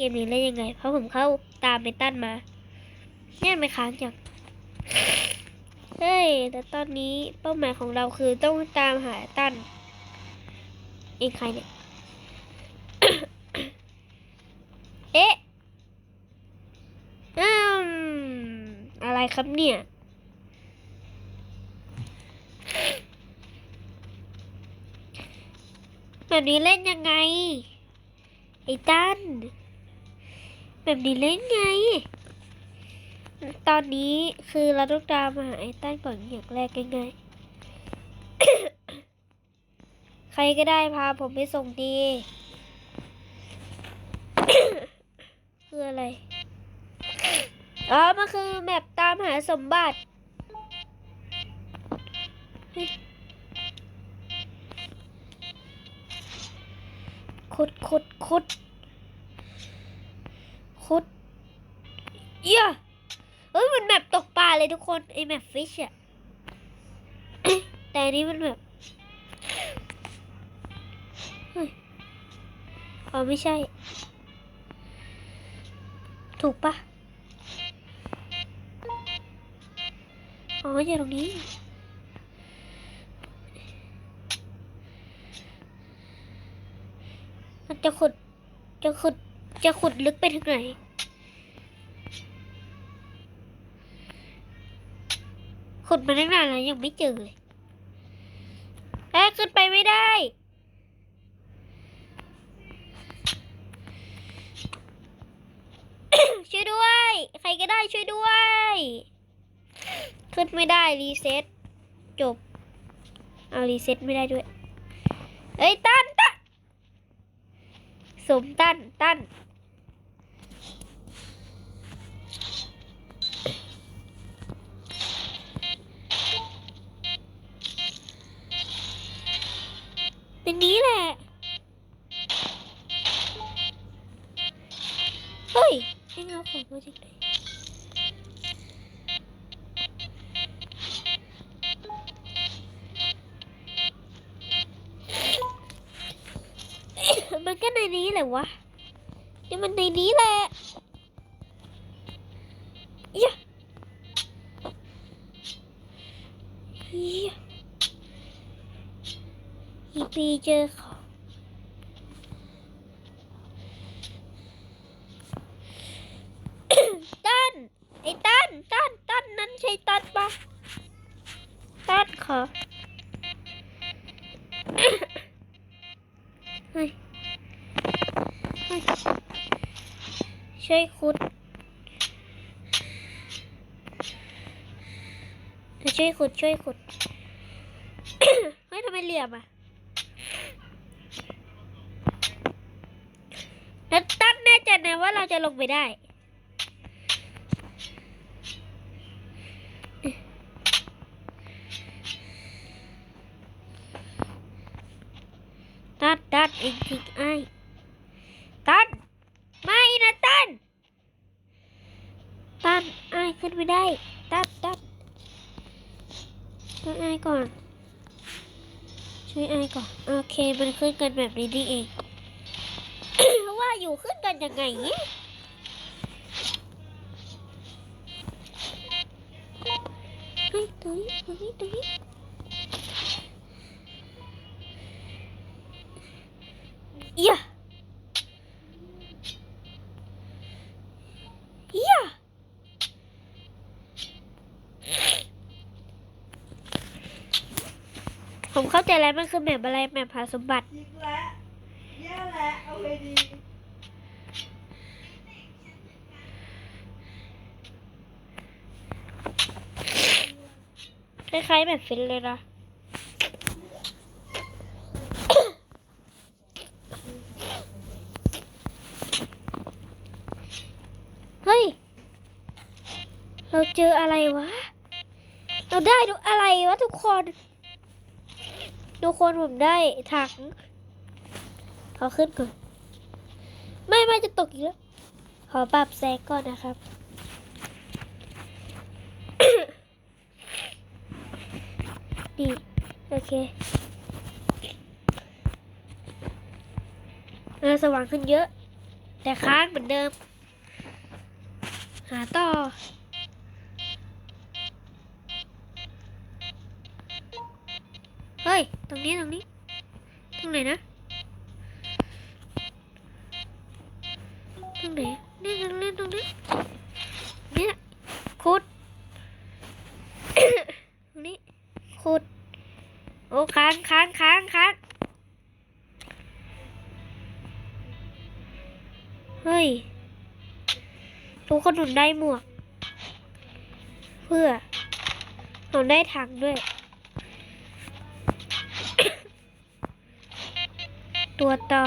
กมนี้เล่นยังไง เพราะผมเข้าตามไปตั้นมาเนี่ยไม่ค้างจังเฮ้ย แต่ตอนนี้เป้าหมายของเราคือต้องตามหาตั้นเองใครเนี่ย เอ๊ะอืมอะไรครับเนี่ยแบบนี้เล่นยังไง ไอ้ตั้น แบบนี้เล่นไง ตอนนี้คือเราต้องตามหาไอ้ตั้นก่อนอย่างแรกง่ายๆใครก็ได้พาผมไปส่งดี คืออะไร อ๋อ มันคือแบบตามหาสมบัติขุดขุดขุดขุด เหี้ยอะเฮ้ยมันแบบตกปลาเลยทุกคนไอแมปฟิชอะแต่นี้มันแบบเฮ้ยอ๋อไม่ใช่ ถูกปะอ๋ออยู่ตรงนี้มันจะขุด จะขุด จะขุดลึกไปถึงไหน ขุดมาตั้งนานแล้วยังไม่เจอเลยเอ้ขึ้นไปไม่ได้ ช่วยด้วย ใครก็ได้ช่วยด้วย ขึ้นไม่ได้รีเซ็ตจบ เอารีเซ็ตไม่ได้ด้วย เอ้ย ตั้นตั้นสมตั้นตั้น เป็นนี้แหละ เฮ้ยให้เอาของมาจากไหนมันก็ในนี้แหละวะนี่มันในนี้แหละ เจอของต้นไอ้ต้นต้นต้นนั้นใช่ต้นปะต้นขอเฮ้ยเฮ้ช่วยขุดช่วยขุดช่วยขุดเฮ้ยทำไมเหลี่ยมอะ แล้วตั้งแน่ใจนะว่าเราจะลงไปได้ตันตันเองทิ้งไอ้ตันไม่นะตันตันไอ้ขึ้นไม่ได้ตันตันช่วยไอ้ก่อน ช่วยไอ้ก่อน โอเค มันขึ้นกันแบบนี้นี่เอง อยู่ขึ้นกันยังไงเนี่ยเฮ้ยตรงนี้ตรงนี้ตรงนี้เหี้ยเหี้ยผมเข้าใจแล้วมันคือแมปอะไรแมปหาสมบัติ ยิงแล้วแย่แล้วเอาไปดี คล้ายๆ แบบฟินเลยนะเฮ้ย เราเจออะไรวะ เราได้ดูอะไรวะทุกคนทุกคนผมได้ถังขอขึ้นก่อน ไม่ไม่จะตกอีกแล้ว ขอปรับแสงก่อนนะครับ ดีโอเคเออสว่างขึ้นเยอะ แต่ค้างเหมือนเดิม หาต่อเฮ้ย ตรงนี้ ตรงนี้ ตรงไหนนะ ตรงไหน เฮ้ยทุกคนหนุนได้หมวก เพื่อหนุนได้ถังด้วย ตัวต่อ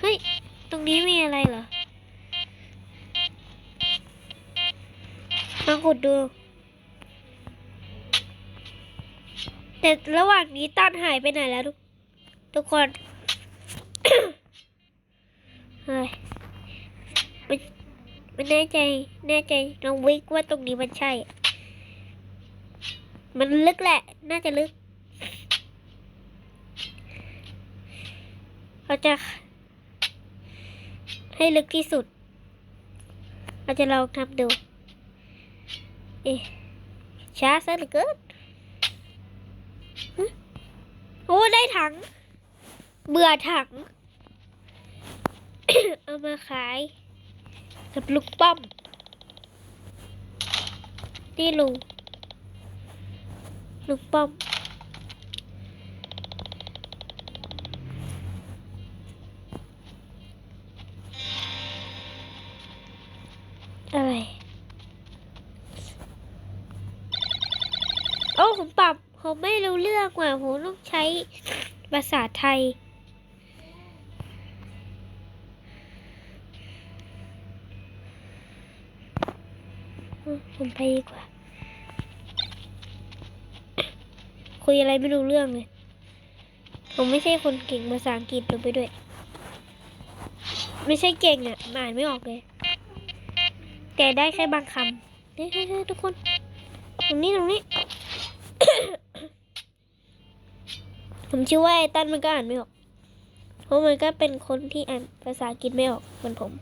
เฮ้ย ตรงนี้มีอะไรเหรอลองกดดู แต่ระหว่างนี้ตันหายไปไหนแล้วทุกทุกคนเฮ้ยมันมันแน่ใจ แน่ใจน้องวิกว่าตรงนี้มันใช่ มันลึกแหละ น่าจะลึก เราจะ ให้ลึกที่สุด เราจะลองทำดู เอ๊ะช้าซะเหลือเกิน โอ้ได้ถัง เบื่อถัง เอามาขายกับลูกป้อม นี่ลุงลูกป้อมอะไร ไม่รู้เรื่องว่ะผมต้องใช้ภาษาไทย ผมไปดีกว่า คุยอะไรไม่รู้เรื่องเลย ผมไม่ใช่คนเก่งภาษาอังกฤษลงไปด้วย ไม่ใช่เก่งอะ อ่านไม่ออกเลย แต่ได้แค่บางคำเฮ้ยทุกคน ตรงนี้ตรงนี้ ผมชื่อว่าไอตันมันก็อ่านไม่ออก เพราะมันก็เป็นคนที่อ่านภาษาอังกฤษไม่ออกเหมือนผม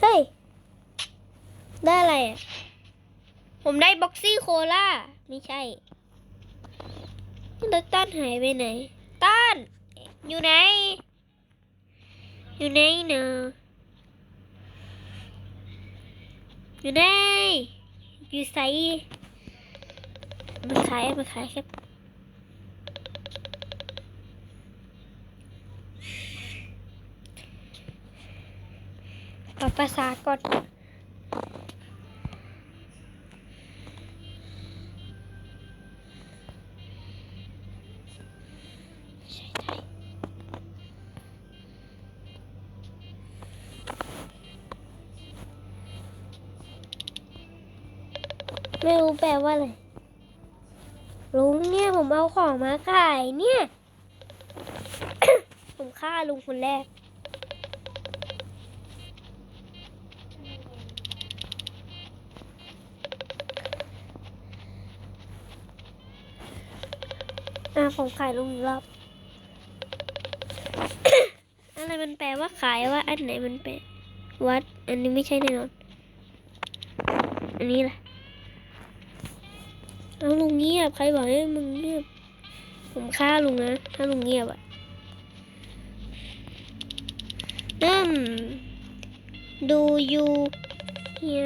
เฮ้ย ได้อะไรอะ ผมได้บ็อกซี่โคล่า ไม่ใช่แล้วต้านหายไปไหน ต้าน อยู่ไหน อยู่ไหนเนอะอยู่ไหน อยู่ใสมันขายมันขายครับประสาทก่อน ว่าอะไรลุงเนี่ยผมเอาของมาขายเนี่ย ผมฆ่าลุงคนแรก อะผมขายลุงอีกรอบ อะไรมันแปลว่าขายว่า อันไหนมันแปลวัด อันนี้ไม่ใช่แน่นอน อันนี้แหละ เอาลุงเงียบใครบอกให้มึงเงียบ ผมฆ่าลุงนะ ถ้าลุงเงียบอะนั่นดูยูเฮีย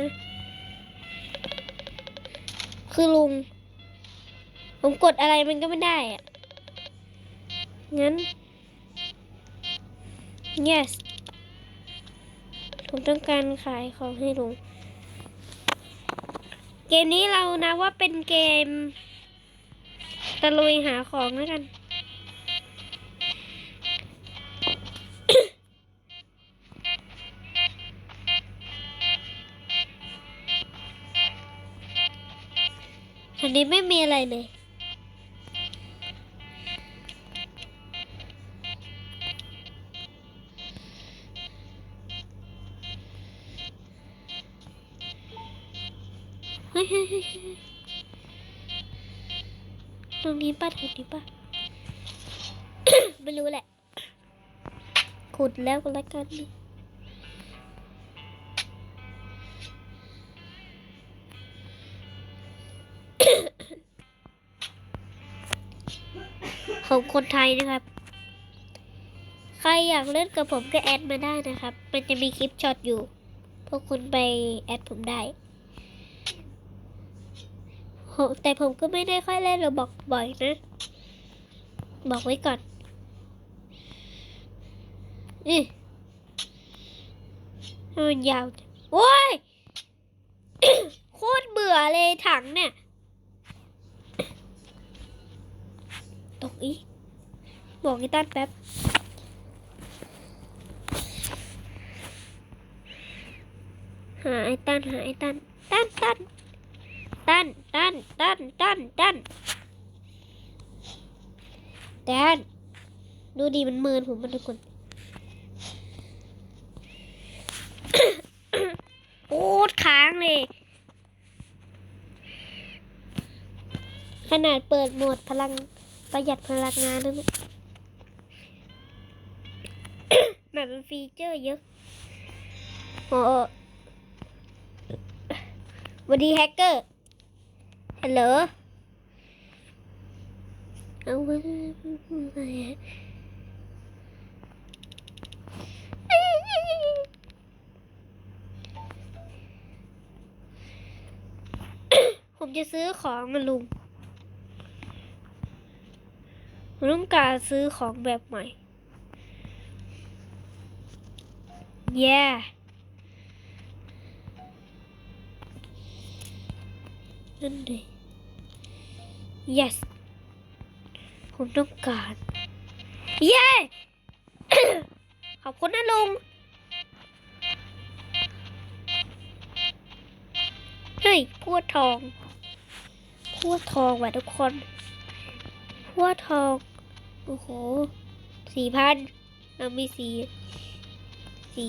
คือลุง ผมกดอะไรมันก็ไม่ได้อะงั้น yes ผมต้องการขายของให้ลุง เกมนี้เรานะว่าเป็นเกม ตะลุยหาของแล้วกัน อันนี้ไม่มีอะไรเลย ป่ะตรงนี้ปะไม่รู้แหละ ขุดแล้วก็แล้วกันผมคนไทยนะครับ ใครอยากเล่นกับผมก็แอดมาได้นะครับ มันจะมีคลิปช็อตอยู่ พวกคุณไปแอดผมได้ แต่ผมก็ไม่ได้ค่อยเล่นหรือบอกบ่อยนะ บอกไว้ก่อนนี่มันยาวโอ้ยโคตรเบื่อเลยถังเนี่ย ตกอีกบอกกีตันแป๊บหาไอ้ตันหาไอ้ตันตันตัน ตันตันตันตันตันแดนดูดีมันเมินผมมันทุกคนโอ้ค้างเลย ขนาดเปิดโหมดพลังประหยัดพลังงานแล้วนแบบมันฟีเจอร์เยอะโอ้วัสดีแฮกเกอร์ ฮัลโหลเอาไว้ผมจะซื้อของมาลุงผมต้องการซื้อของแบบใหม่ yeah นั่นดิ yes ผมต้องการ เย้ ขอบคุณนะลุงเฮ้ยพวดทองพวดทองว่ะทุกคนพวดทอง โอ้โหสี่พันเรามีสี่สี่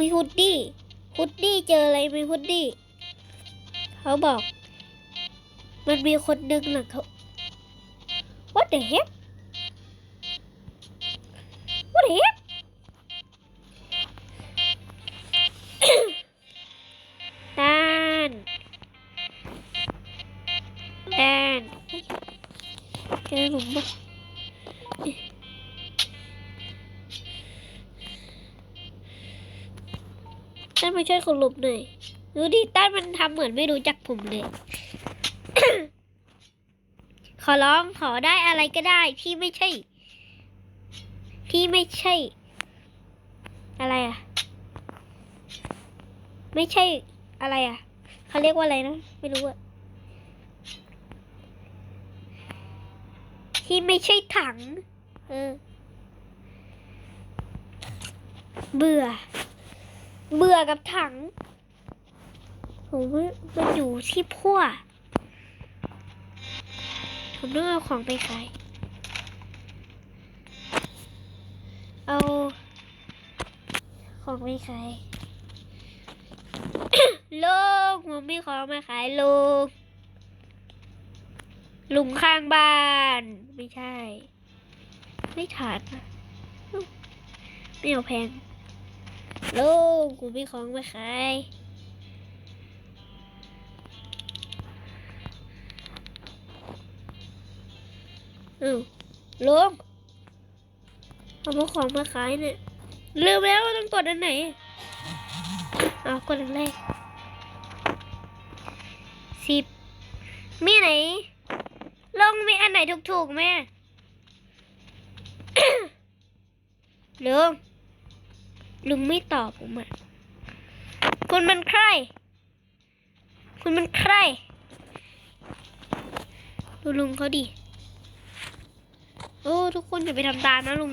มีฮุดดี้ฮุดดี้เจออะไรไหมฮุดดี้เขาบอก มันมีคนหนึ่งหลังเขา What the heck คนลบหน่อยดูดิต้านมันทำเหมือนไม่รู้จักผมเลย ขอร้องขอได้อะไรก็ได้ที่ไม่ใช่ ที่ไม่ใช่ อะไรอะไม่ใช่อะไรอะเขาเรียกว่าอะไรนะ ไม่รู้อะที่ไม่ใช่ถัง เออ เบื่อ เบื่อกับถัง ผมมันอยู่ที่พ่วผมต้องเอาของไปขาย เอา ของไปขายลุงผมมีของมาขายลุงลุงข้างบ้าน ไม่ใช่ ไม่ถาดนไม่เอาแพง ลุงผมมีของมาขายอ้าวลุงเอาพวกของมาขายเนี่ยลืมแล้วว่าต้องกดอันไหนเอากดอันแรกสิบมีไหนลงมีอันไหนถูกๆไหมลุง ลุงไม่ตอบผมอะคุณมันใคร คุณมันใคร ดูลุงเขาดิ โอ้ ทุกคนอย่าไปทำตามนะลุง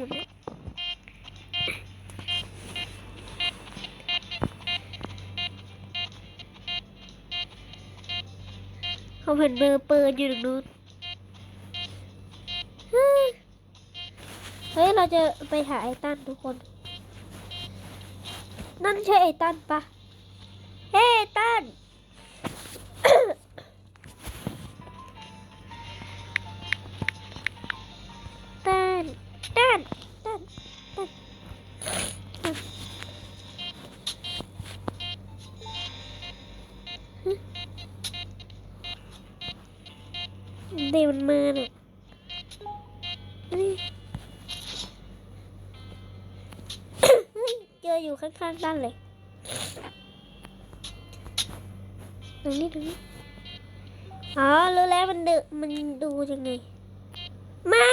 เขาเห็นเบอร์เปิดอยู่ตรงนู้นเฮ้ย เราจะไปหาไอ้ตันทุกคน นั่นใช่ ออยู่ข้างๆด้านเลยตรงนี้ตรงนี้อ๋อรู้แล้วมันดึมันดูยังไง ไม่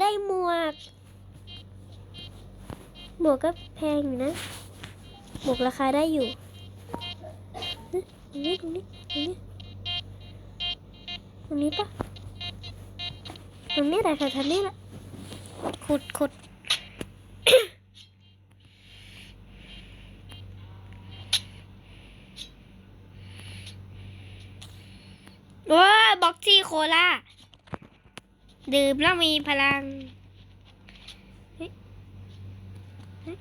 ได้หมวก หมวกก็แพงอยู่นะ หมวกราคาได้อยู่ตรงนี้ตรงนี้ตรงนี้ตรงนี้ปะตรงนี้แหละค่ะทางนี้แหละขุดขุด ว้าบ็อกซี่ โคลาดื่มแล้วมีพลังเฮ้ยเฮ้ย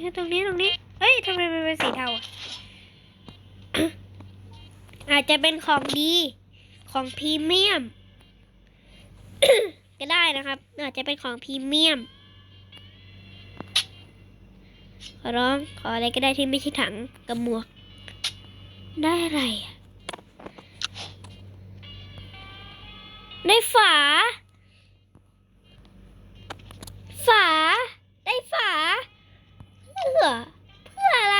เฮ้ยตรงนี้ตรงนี้ เฮ้ยทำไมมันเป็นสีเทาอะอาจจะเป็นของดี ของพรีเมียม ก็ได้นะครับ อาจจะเป็นของพรีเมียม ขอร้องขออะไรก็ได้ที่ไม่ใช่ถังกับหมวก ได้อะไร ได้ฝา ฝา ได้ฝา เพื่อ เพื่ออะไร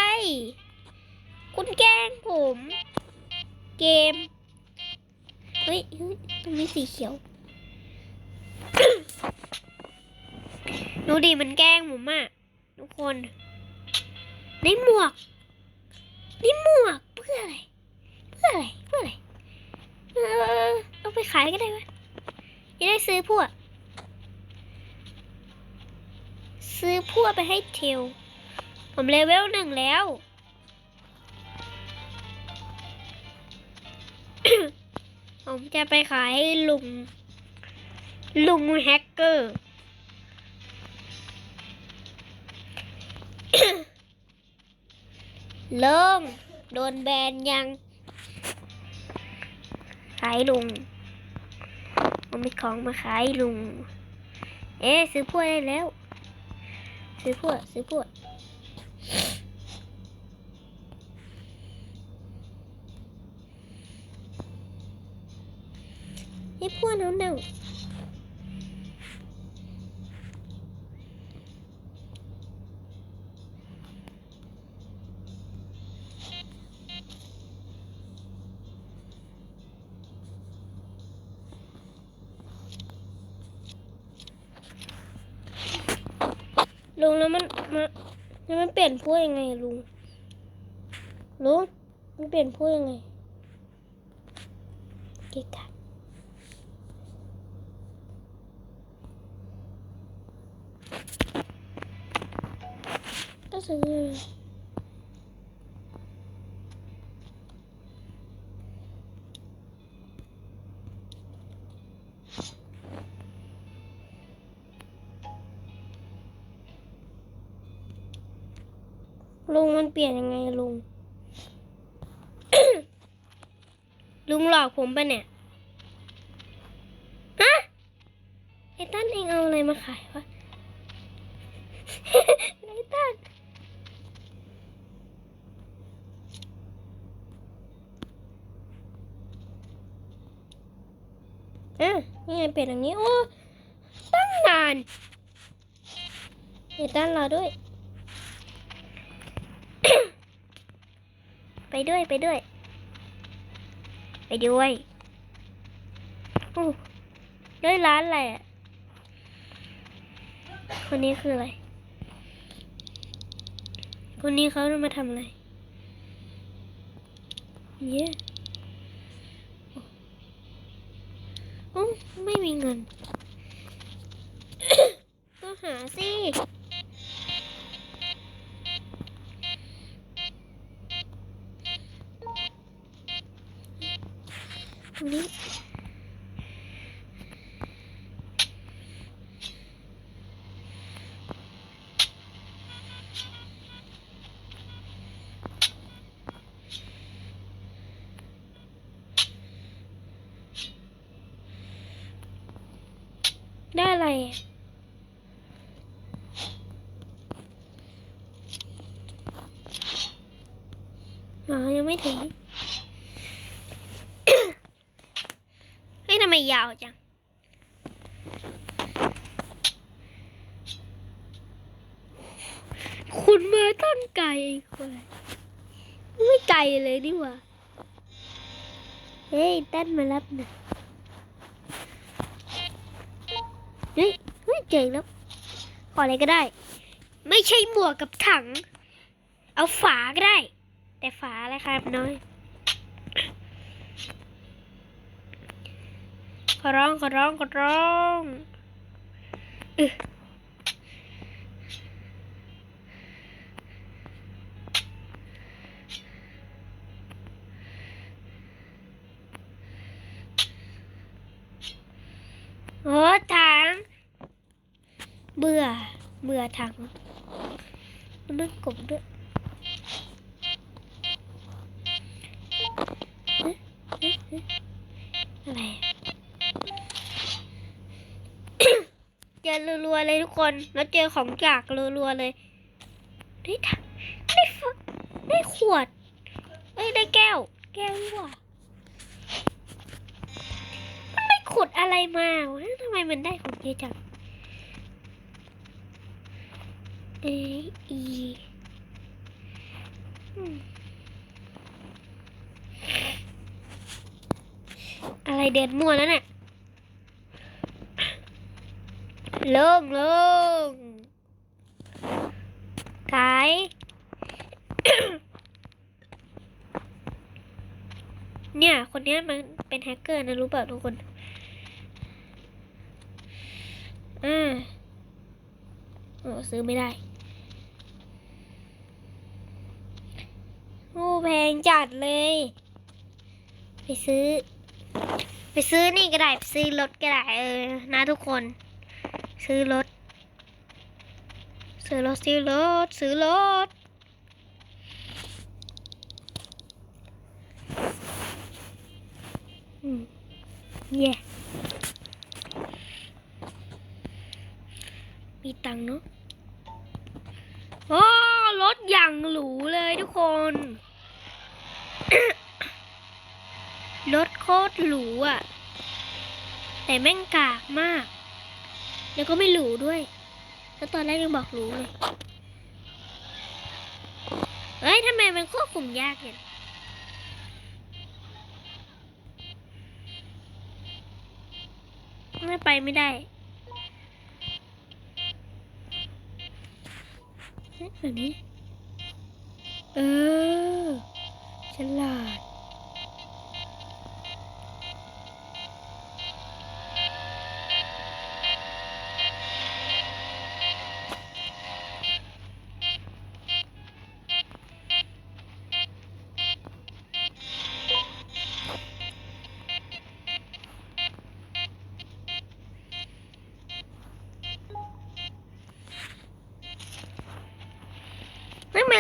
คุณแกล้งผม เกม เฮ้ยเฮ้ยตรงนี้สีเขียวดูดิมันแกล้งผมอะทุกคน ได้หมวกได้หมวกเพื่ออะไร เพื่ออะไร เพื่ออะไร เออเอาไปขายก็ได้วะจะได้ซื้อพวก ซื้อพวกไปให้เทล ผมเลเวลหนึ่งแล้ว ผมจะไปขายให้ลุง ลุงแฮกเกอร์ เริ่มโดนแบนยังขายลุงผมมีของมาขายลุง เอ๊ซื้อพวกได้แล้ว ซื้อพวกซื้อพวกนี่พวกเน่า เปลี่ยนพวกยังไงลุงลุงมึงเปลี่ยนพวกยังไง ลุงมันเปลี่ยนยังไงลุง ลุงหลอกผมปะเนี่ยฮะไอ้ตั้นเองเอาอะไรมาขายวะไอ้ตั้นอะนี่ไงเปลี่ยนอย่างนี้โอ้ตั้งนานเดี๋ยวตั้นรอด้วย ไปด้วย ไปด้วย ไปด้วยโอ้ด้วยร้านอะไรอะ คนนี้คืออะไร คนนี้เขาจะมาทำอะไรเย้โอ้ไม่มีเงิน ก็หาสิ งนี้ได้อะไร อ๋อ ยังไม่ถึง เฮ้ ยาวจัง คุณมาตั้งไกลไอ้คนไม่ไกลเลยนี่หว่า เฮ้ยเต้นมารับหน่อยเฮ้ยเฮ้ยเจ๋งแล้ว ขออะไรก็ได้ ไม่ใช่หมวกกับถัง เอาฝาก็ได้ แต่ฝาอะไรครับน้อย ขอร้องขอร้องขอร้องอึโอ้ถัง เบื่อ เบื่อถังมันกบด้วยเอ๊ะเอ๊ะเอ๊ะอะไรอะ เจอ รัวๆเลยทุกคน แล้วเจอของจากรัวๆเลย ได้ถังได้ฟได้ขวดเอ้ยได้แก้ว แก้วว่ามันไม่ขุดอะไรมาวะทำไมมันได้ของเยอะจัง A E อืมอะไรเดินมั่วแล้วเนี่ย ลงลงขายเนี่ย คนเนี้ยมันเป็นแฮกเกอร์นะ รู้เปล่าทุกคน อ่าโอ้ซื้อไม่ได้ โอ้แพงจัดเลย ไปซื้อ ไปซื้อนี่ก็ได้ไปซื้อรถก็ได้เออ นะทุกคน ซื้อรถ ซื้อรถ ซื้อรถ ซื้อรถอืมเย่มีตังค์เนาะโอ้รถอย่างหรูเลยทุกคน รถโคตรหรูอะแต่แม่งกากมาก แล้วก็ไม่หรูด้วย แล้วตอนแรกยังบอกหรูเลย เฮ้ยทำไมมันควบคุมยากเนี่ยไม่ไปไม่ได้เฮ้ยแบบนี้ เออ ฉลาด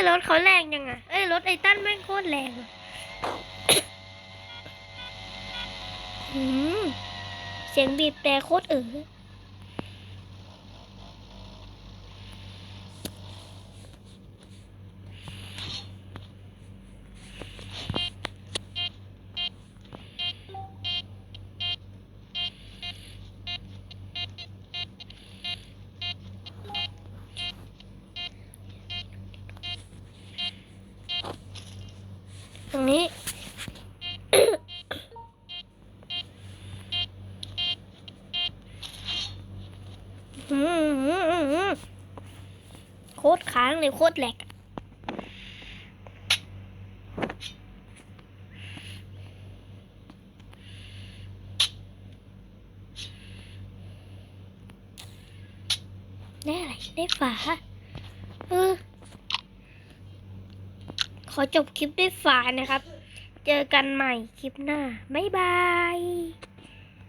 รถเขาแรงยังไงเอ้ยรถไอ้ตั้นไม่โคตรแรงเสียงบีบแต่โคตรเออ รงนี้ โคตรค้างเลยโคตรแหลกอะได้อะไร ได้ฝาเออ ขอ จบคลิปด้วยฝานะครับ เจอกันใหม่คลิปหน้า บ๊ายบาย